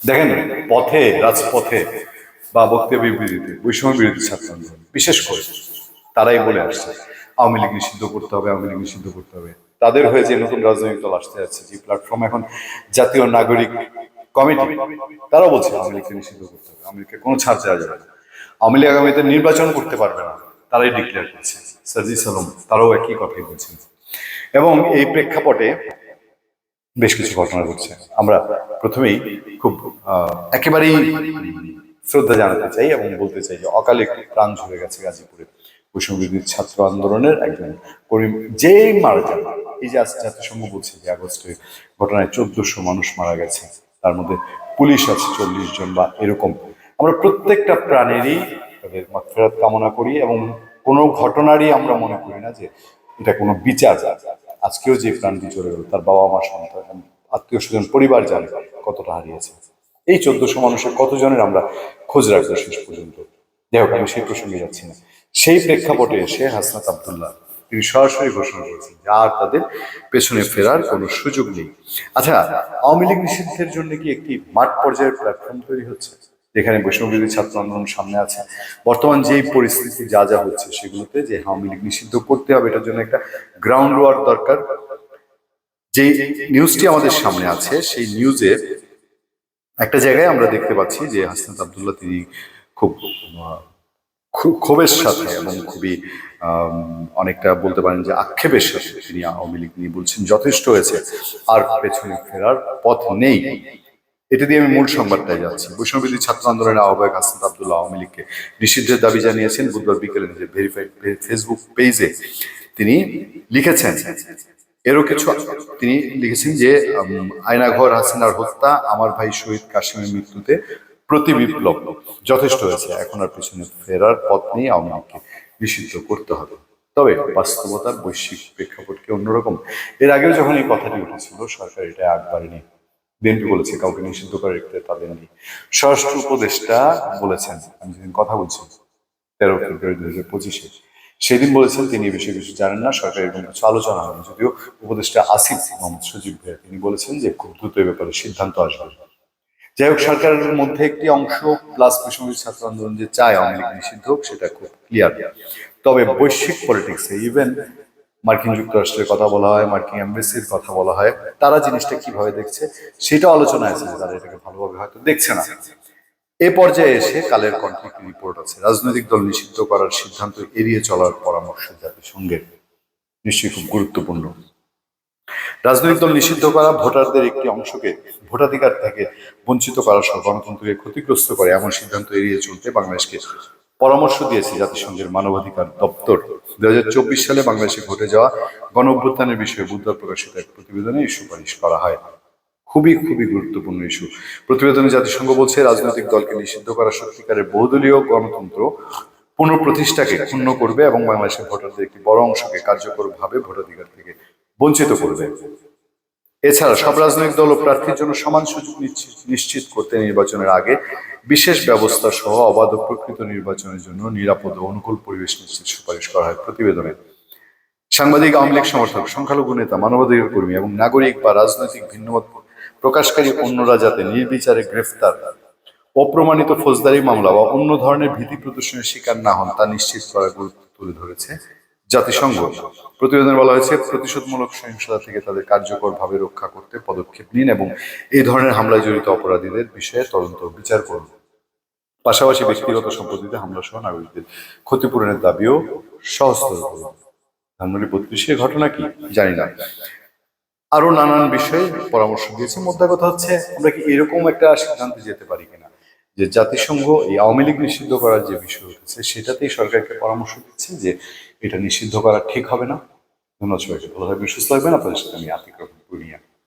দেখেন, পথে, রাজপথে বা বক্তব্য বিবৃতিতে বৈষম্য বিরোধী ছাত্র আন্দোলন, বিশেষ করে তারাই বলে আসছে, আওয়ামী লীগ নিষিদ্ধ করতে হবে, আওয়ামী লীগ নিষিদ্ধ করতে হবে। তাদের হয়ে যে নতুন রাজনৈতিক দল আসতে যাচ্ছে, যে প্ল্যাটফর্ম এখন জাতীয় নাগরিক কমিটি, তারাও বলছে আওয়ামী লীগকে নিষিদ্ধ করতে হবে, আওয়ামী লীগকে কোনো ছাড় দেওয়া যাবে না। আওয়ামী লীগ আগামীতে নির্বাচন করতে পারবে না, তারাই ডিক্লেয়ার করছে। সার্জিস আলম তারাও একই কথাই বলছেন। এবং এই প্রেক্ষাপটে বেশ কিছু ঘটনা ঘটছে। আমরা প্রথমেই খুব একেবারেই শ্রদ্ধা জানাতে চাই এবং বলতে চাই যে অকালে প্রাণ ঝরে গেছে গাজীপুরে। বৈষম্যবিরোধী ছাত্র আন্দোলনের একজন করিম যেই মারা যান এই যে আজ জাতিসংঘ বলছে যে আগস্টে ঘটনায় চোদ্দশো মানুষ মারা গেছে। তার মধ্যে পুলিশ আছে চল্লিশ জন বা এরকম। আমরা প্রত্যেকটা প্রাণেরই তাদের মাগফিরাত কামনা করি এবং কোনো ঘটনারই আমরা মনে করি না যে এটা কোনো বিচার। আজকেও যে প্রাণটি চলে গেল, তার বাবা মা, সন্তান আত্মীয় স্বজন, পরিবার জানে কতটা হারিয়েছে। এই চোদ্দশো মানুষের কতজনের আমরা খোঁজ রাখব শেষ পর্যন্ত? যাই হোক, আমি সেই প্রসঙ্গে যাচ্ছি না। সেই প্রেক্ষাপটে এসে হাসনাত আবদুল্লাহ, তিনি সরাসরি ঘোষণা করেছেন যে আর তাদের পেছনে ফেরার কোনো সুযোগ নেই। আচ্ছা আওয়ামী লীগ নিষিদ্ধের জন্য কি একটি মাঠ পর্যায়ের প্ল্যাটফর্ম তৈরি হচ্ছে? যেখানে বৈষ্ণববিরোধী ছাত্র আন্দোলন সামনে আছে। বর্তমান যেই পরিস্থিতি যা যা হচ্ছে সেগুলোতে যে আওয়ামী লীগ নিষিদ্ধ করতে হবে, এটার জন্য একটা গ্রাউন্ড ওয়ার্ক দরকার। যে নিউজটি আমাদের সামনে আছে, সেই নিউজে একটা জায়গায় আমরা দেখতে পাচ্ছি যে হাসনাত আবদুল্লাহ তিনি খুব ক্ষোভের সাথে এবং খুবই অনেকটা বলতে পারেন যে আক্ষেপের সাথে তিনি আওয়ামী লীগ নিয়ে বলছেন, যথেষ্ট হয়েছে। আর পেছনে ফেরার পথ নেই। এটা দিয়ে আমি মূল সংবাদটায় যাচ্ছি বৈষ্ণববিধি ছাত্র আন্দোলনের আহ্বায়ক হাসনাত আবদুল্লাহ আওয়ামী লীগকে নিষিদ্ধের দাবি জানিয়েছেন বুধবার বিকেলে নিজের ভেরিফাইড ফেসবুক পেজে তিনি লিখেছেন এরও কিছু তিনি লিখেছেন যে আয়নাঘর হাসিনার হত্যা আমার ভাই শহীদ কাশিমের মৃত্যুতে প্রতি বিপ্লব যথেষ্ট হয়েছে এখন আর পিছনে ফেরার পথ নেই আওয়ামী লীগকে নিষিদ্ধ করতে হবে তবে বাস্তবতার বৈশ্বিক প্রেক্ষাপটকে অন্যরকম এর আগেও যখন এই কথাটি উঠেছিল সরকার এটা আগ বাড়েনি বিএনপি বলেছে, কাউকে নিষিদ্ধ করে রাখতে তাদের নেই স্বরাষ্ট্র উপদেষ্টা বলেছেন, আমি যেদিন কথা বলছি, তেরো ফেব্রুয়ারি দুই হাজার পঁচিশে, সেদিন বলেছেন তিনি বিষয়ে কিছু জানেন না সরকার এরকম কিছু আলোচনা হয়নি যদিও উপদেষ্টা আসিফ মোহাম্মদ সজীব ভাইয়া, তিনি বলেছেন যে খুব দ্রুত এ ব্যাপারে সিদ্ধান্ত আসবে। যাই হোক, সরকারের মধ্যে একটি অংশ প্লাস পেশমী ছাত্র আন্দোলন যে চায় আওয়ামী লীগ নিষিদ্ধ হোক, সেটা খুব ক্লিয়ার তবে বৈশ্বিক পলিটিক্সে ইভেন মার্কিন যুক্তরাষ্ট্রের কথা বলা হয়, মার্কিন এমবেসির কথা বলা হয়, তারা জিনিসটা কীভাবে দেখছে সেটা আলোচনা আছে তারা এটাকে ভালোভাবে হয়তো দেখছে না। এ পর্যায়ে এসে কালের কণ্ঠে রিপোর্ট আছে। রাজনৈতিক দল নিষিদ্ধ করার সিদ্ধান্ত এড়িয়ে চলার পরামর্শ জাতিসংঘের। নিশ্চয়ই খুব গুরুত্বপূর্ণ। রাজনৈতিক দল নিষিদ্ধ করা ভোটারদের একটি অংশকে ভোটাধিকার থেকে বঞ্চিত করা সহ গণতন্ত্রকে ক্ষতিগ্রস্ত করে এমন সিদ্ধান্ত এড়িয়ে চলতে বাংলাদেশকে পরামর্শ দিয়েছে জাতিসংঘের মানবাধিকার দপ্তর। দুই হাজার চব্বিশ সালে বাংলাদেশে ঘটে যাওয়া গণ অভ্যুত্থানের বিষয়ে বুধবার প্রকাশিত এক প্রতিবেদনে এই সুপারিশ করা হয়। খুবই খুবই গুরুত্বপূর্ণ ইস্যু। প্রতিবেদনে জাতিসংঘ বলছে, রাজনৈতিক দলকে নিষিদ্ধ করা সত্যিকারের বহুদলীয় গণতন্ত্র পুনঃপ্রতিষ্ঠাকে ক্ষুণ্ণ করবে এবং বাংলাদেশের ভোটারদের একটি বড় অংশকে কার্যকরভাবে ভোটাধিকার থেকে বঞ্চিত করবে। এছাড়া সব রাজনৈতিক দল ও প্রার্থীর জন্য সমান সুযোগ নিশ্চিত- করতে নির্বাচনের আগে বিশেষ ব্যবস্থা সহ অবাধ ও প্রকৃত নির্বাচনের জন্য নিরাপদ ও অনুকূল পরিবেশ নিশ্চিত সুপারিশ করা হয় প্রতিবেদনে। সাংবাদিক, আওয়ামী লীগ সমর্থক, সংখ্যালঘু নেতা, মানবাধিকার কর্মী এবং নাগরিক বা রাজনৈতিক ভিন্নমত প্রকাশকারী অন্যরা যাতে নির্বিচারে গ্রেফতার, অপ্রমাণিত ফৌজদারি মামলা বা অন্য ধরনের ভীতি প্রদর্শনের শিকার না হন তা নিশ্চিত করার গুরুত্ব তুলে ধরেছে জাতিসংঘ। প্রতিবেদনে বলা হয়েছে, প্রতিশোধমূলক সহিংসতা থেকে তাদের কার্যকরভাবে রক্ষা করতে পদক্ষেপ নিন এবং এই ধরনের হামলায় জড়িত অপরাধীদের বিষয়ে তদন্ত বিচার করুন। পাশাপাশি ব্যক্তিগত সম্পত্তিতে হামলা সহ নাগরিকদের ক্ষতিপূরণের দাবিও সহজতর করুন। ধানমন্ডি বত্রিশে ঘটনা কি? জানি না। আরও নানান বিষয়ে পরামর্শ দিয়েছে। মোদ্দা কথা হচ্ছে, আমরা কি এরকম একটা সিদ্ধান্তে যেতে পারি কিনা? যে জাতিসংঘ এই আওয়ামী লীগ নিষিদ্ধ করার যে বিষয় উঠেছে সেটাতেই সরকারকে পরামর্শ দিচ্ছে যে এটা নিষিদ্ধ করা ঠিক হবে না। ধন্যবাদ সবাইকে। ভালো থাকবেন, সুস্থ থাকবেন। আপনাদের সাথে আমি আতিক্রম পূর্ণিয়া।